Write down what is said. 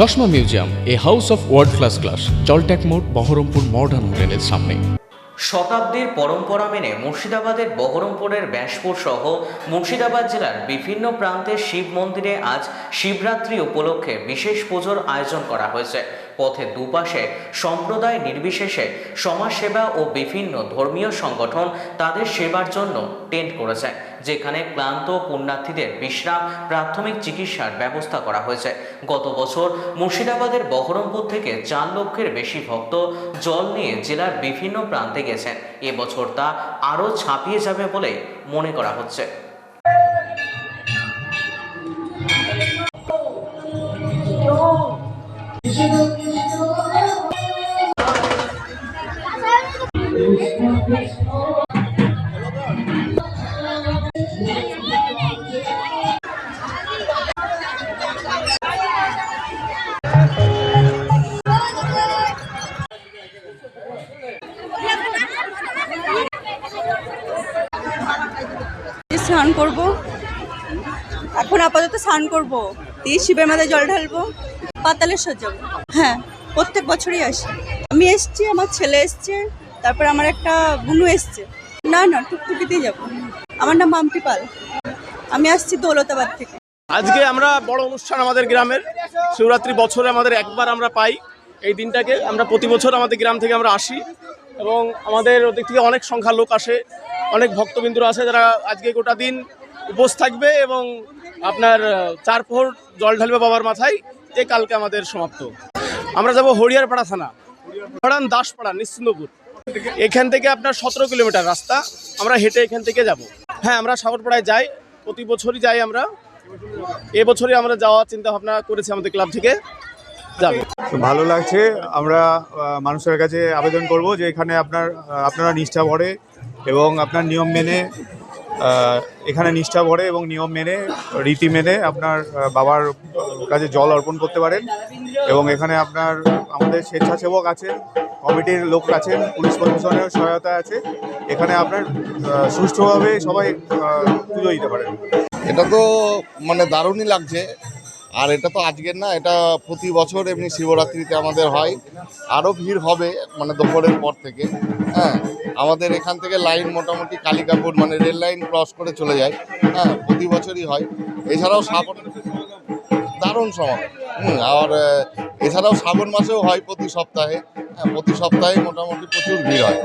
চশমা museum, a house of world class class জলট্যাক মোড়, Baharampur modern হোটেলের সামনে। শতাব্দীর পরম্পরা মেনে মুর্শিদাবাদের বহরমপুরের ব্যাসপুর সহ মুর্শিদাবাদ জেলার বিভিন্ন প্রান্তে শিব মন্দিরে আজ শিবরাত্রি উপলক্ষে বিশেষ পুজোর আয়োজন করা হয়েছে। পথের দুপাশে সম্প্রদায় নির্বিশেষে সমাজসেবা ও বিভিন্ন ধর্মীয় সংগঠন তাদের সেবার জন্য টেন্ট করেছে। যেখানে ক্লান্ত পুণ্যার্থীদের বিশ্রাম, প্রাথমিক চিকিৎসার ব্যবস্থা করা হয়েছে। গত বছর মুর্শিদাবাদের বহরমপুর থেকে চার লক্ষের বেশি ভক্ত জল নিয়ে জেলার বিভিন্ন প্রান্তে গেছেন। এবছর তা আরও ছাপিয়ে যাবে বলে মনে করা হচ্ছে। স্নান করব। এখন আপাতত স্নান করব। দিয়ে শিবের মাথায় জল ঢালবো পাতালেশ্বর যাব হ্যাঁ প্রত্যেক বছরই আসি। আমি এসছি, আমার ছেলে এসছে, তারপর আমার একটা বুনু এসছে। না না, টুকটুকিতেই যাব। আমার নাম মাম্পি পাল। আমি আসছি দৌলতাবাদ থেকে। আজকে আমরা বড় অনুষ্ঠান আমাদের গ্রামের। শিবরাত্রি বছরে আমাদের একবার আমরা পাই এই দিনটাকে। আমরা প্রতি বছর আমাদের গ্রাম থেকে আমরা আসি এবং আমাদের ওদিক থেকে অনেক সংখ্যা লোক আসে। অনেক ভক্তবিন্দুরা আছে যারা আজকে গোটা দিন উপোস থাকবে এবং আপনার চার প্রহর জল ঢালবে বাবার মাথায় যে কালকে আমাদের সমাপ্ত। আমরা যাব হরিয়ারপাড়া থানা, হরান দাসপাড়া, নিশ্চিন্দপুর। এখান থেকে আপনার সতেরো কিলোমিটার রাস্তা, আমরা হেঁটে এখান থেকে যাব। হ্যাঁ আমরা সাগরপাড়ায় যাই, প্রতি বছরই যাই আমরা। এবছরই আমরা যাওয়ার চিন্তা ভাবনা করেছি আমাদের ক্লাব থেকে। যাবে। ভালো লাগছে, আমরা মানুষের কাছে আবেদন করব যে এখানে আপনার আপনারা নিষ্ঠা ভরে এবং আপনার নিয়ম মেনে এখানে নিষ্ঠা ভরে এবং নিয়ম মেনে, রীতি মেনে আপনার বাবার কাছে জল অর্পণ করতে পারেন এবং এখানে আপনার, আমাদের স্বেচ্ছাসেবক আছেন, কমিটির লোক আছেন, পুলিশ প্রশাসনের সহায়তা আছে। এখানে আপনার সুষ্ঠুভাবে সবাই পুজো দিতে পারেন। এটা তো মানে দারুণই লাগছে। আর এটা তো আজকের না, এটা প্রতি বছর এমনি শিবরাত্রিতে আমাদের হয়। আরও ভিড় হবে মানে দুপুরের পর থেকে হ্যাঁ। আমাদের এখান থেকে লাইন মোটামুটি কালিকাপুর মানে রেল লাইন ক্রস করে চলে যায় হ্যাঁ প্রতি বছরই হয়। এছাড়াও শ্রাবণ দারুণ সময় হুম, আর এছাড়াও শ্রাবণ মাসেও হয় প্রতি সপ্তাহে হ্যাঁ প্রতি সপ্তাহে মোটামুটি প্রচুর ভিড় হয়।